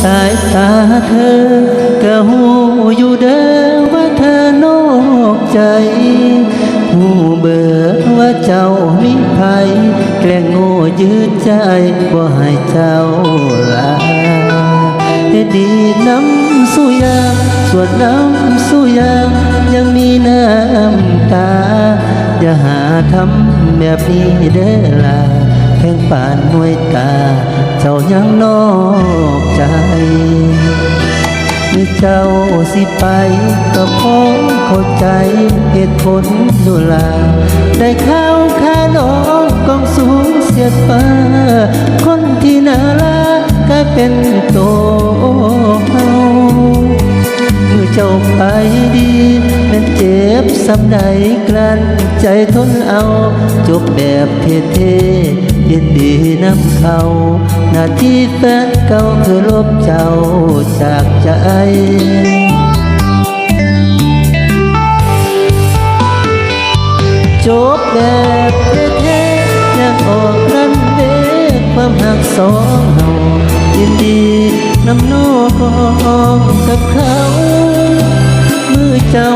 สายตาเธอก็หูอยู่เด้อว่าเธอนอกใจหูเบิดว่าเจ้ามีภัยแกล้งโง่ยืดใจบ่ให้เจ้าลาดีน้ำสู้ยางส่วนน้ำสู้ยางยังมีน้ำตา อย่าหาทำแบบนี้เด้อล่ะแข่งป่านหน่วยตา เจ้ายังนอก เจ้าสิไปก็พอเข้าใจเหตุผลอยู่ลา ได้เข้าค่าน้องกองสูงเสียดฟ้า คนที่น่ารักกลายเป็นโตเฮาเมื่อเจ้าไปดีเป็นเจ็บสับใดกลั้นใจทนเอา จบแบบเท่ ยินดีน้ำเขาหน้าที่แฟนเก่าคือลบเจ้าจากใจจบแบบเท่ๆยังออกรันเวความหักสองเฮายินดีน้ำน้องกับเขา มือเจ้า